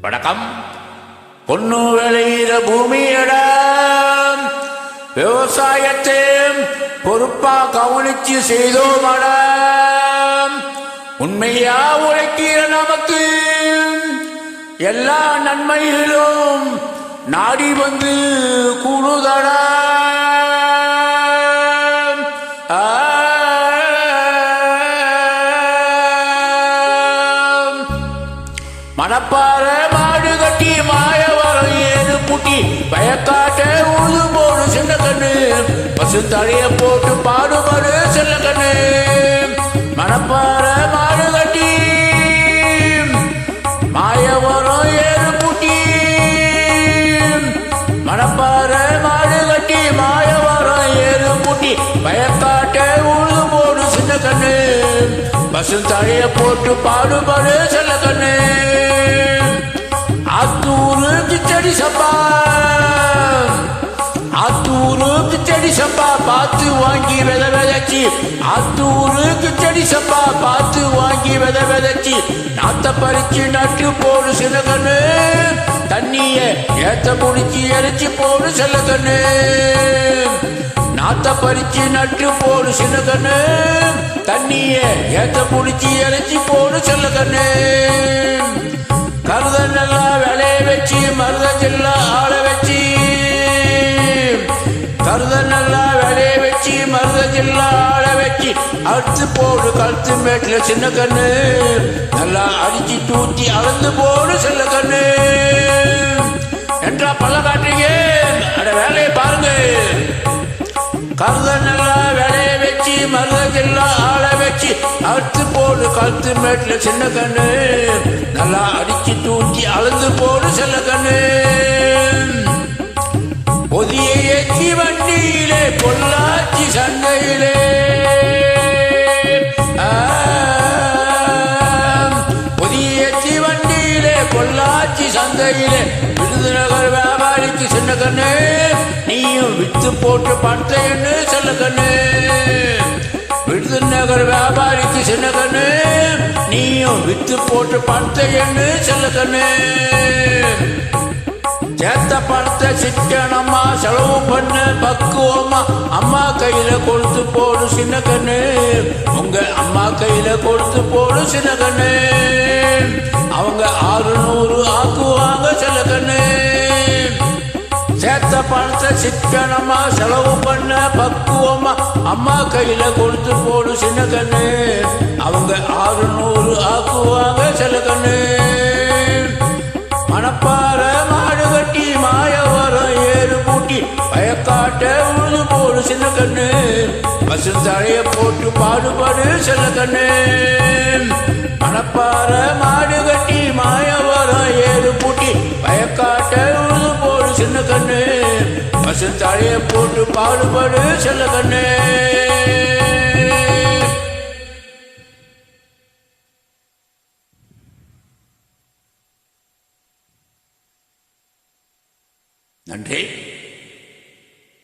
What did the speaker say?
வணக்கம். பொண்ணு விளையிற பூமியிடம். விவசாயத்தை பொறுப்பா கவனிச்சு செய்தோமடா உண்மையா உழைக்கிற நமக்கு எல்லா நன்மையிலும் நாடி வந்து கூடுதடா. மணப்பாற மாடு கட்டி மாய வரம் ஏது புட்டி பயக்காட்ட உழுது போடு சின்ன கண்ணு. பசு தழைய போட்டு பாடுபடு சின்ன கண்ணு. மணப்பாற மாடு கட்டி மாய வரம் ஏது புட்டி. மணப்பாற மாடு கட்டி மாய வரம் ஏது புட்டி பயக்காட்ட உழுது போடு சின்ன கண்ணு. பசு தழைய போட்டு பாடுபடு சின்ன கண்ணு. கிச்சடி சப்பா. ஆத்தூரு செடி சப்பா பார்த்து வாங்கி வித விதைச்சி. ஆத்தூரு செடி சப்பா பார்த்து வாங்கி வித விதைச்சி. நாத்த பறிச்சு நட்டு போடு சில கண்ணு. தண்ணிய ஏத்த முடிச்சு எரிச்சு போடு செல்ல கண்ணு. நாத்த பறிச்சு நட்டு போடு சின்ன கண்ணு. தண்ணிய ஏத்த புடிச்சு இறைச்சி போடு செல்ல கண்ணு. வச்சு மருத ஜில்லா ஆள வச்சு. கருத நல்லா விளைய வச்சு மருத ஜில்லா ஆள வச்சு. அறுத்து போடு கழுத்து மேட்டில் சின்ன கண்ணு. நல்லா அடிச்சு தூத்தி அளந்து போடு செல்ல கண்ணு. என்றா பல்ல காட்டுறீங்க? அட வேலையை பாருங்க. கருத நல்லா விளைய வச்சு மருதெல்லாம் ஆள அடிச்சு அறுத்து போடு கழுத்து மேட்டில் சின்ன கண்ணு. நல்லா அடிச்சு தூக்கி அளந்து போடு செல்ல கண்ணு. பொதிய ஏற்றி வண்டியிலே பொள்ளாச்சி சண்டையிலே. பொதிய ஏற்றி வண்டியிலே பொள்ளாச்சி சந்தையிலே. விருதுநகர் வியாபாரிக்கு சின்ன கண்ணு. நீயும் வித்து போட்டு பண்றேன்னு சொல்ல கண்ணு. விருதுநகர் வியாபாரிக்கு சின்னகண்ணு நீயும் வித்து போட்டு பணத்தை சொல்ல கண்ணு. சேத்த பணத்தை சிக்கனம்மா செலவு பண்ணு பக்குவமா அம்மா கையில கொடுத்து போடு சின்ன கண்ணு. உங்க அம்மா கையில கொடுத்து போடு சின்ன கண்ணு. அவங்க ஆறு நூறு ஆக்குவாங்க சில கண்ணு. சேத்த பணத்தை சிக்கனமா செலவு பண்ண பக்குவமா அம்மா கையில கொடுத்து போடு சின்ன கண்ணு. அவங்க ஆறு நூறு ஆக்குவாங்க சில கண்ணு. மணப்பாற மாடு கட்டி மாய வரம் ஏறு பூட்டி பயக்காட்ட உழுது போடு சின்ன கண்ணு. பசு தழைய போட்டு பாடுபாடு சில கண்ணு. மணப்பாற மாடு கட்டி மாய வரம் ஏறு பசு தழைய போட்டு பாடுபடு செல்ல கண்ணே. நன்றி.